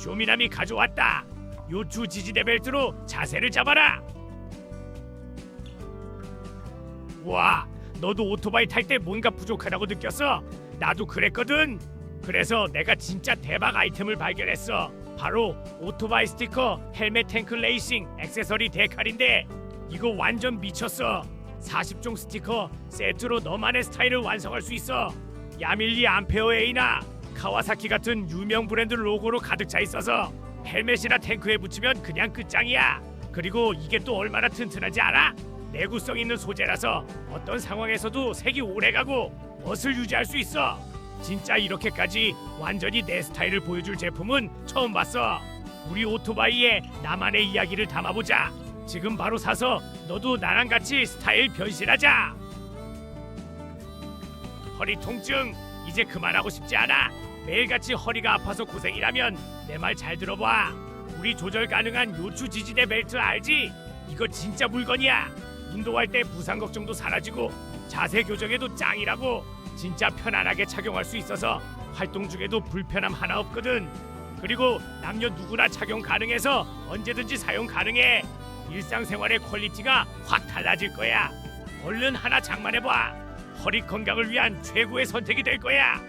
쇼미남이 가져왔다. 요추 지지대 벨트로 자세를 잡아라. 와, 너도 오토바이 탈 때 뭔가 부족하다고 느꼈어? 나도 그랬거든. 그래서 내가 진짜 대박 아이템을 발견했어. 바로 오토바이 스티커 헬멧 탱크 레이싱 액세서리 데칼인데 이거 완전 미쳤어. 40종 스티커 세트로 너만의 스타일을 완성할 수 있어. 야밀리 암페어 A나 카와사키 같은 유명 브랜드 로고로 가득 차 있어서 헬멧이나 탱크에 붙이면 그냥 끝장이야. 그리고 이게 또 얼마나 튼튼한지 알아? 내구성 있는 소재라서 어떤 상황에서도 색이 오래가고 멋을 유지할 수 있어. 진짜 이렇게까지 완전히 내 스타일을 보여줄 제품은 처음 봤어. 우리 오토바이에 나만의 이야기를 담아보자. 지금 바로 사서 너도 나랑 같이 스타일 변신하자. 허리 통증 이제 그만하고 싶지 않아. 매일같이 허리가 아파서 고생이라면 내 말 잘 들어봐. 우리 조절 가능한 요추 지지대 벨트 알지? 이거 진짜 물건이야. 운동할 때 부상 걱정도 사라지고 자세 교정에도 짱이라고. 진짜 편안하게 착용할 수 있어서 활동 중에도 불편함 하나 없거든. 그리고 남녀 누구나 착용 가능해서 언제든지 사용 가능해. 일상생활의 퀄리티가 확 달라질 거야. 얼른 하나 장만해 봐. 허리 건강을 위한 최고의 선택이 될 거야.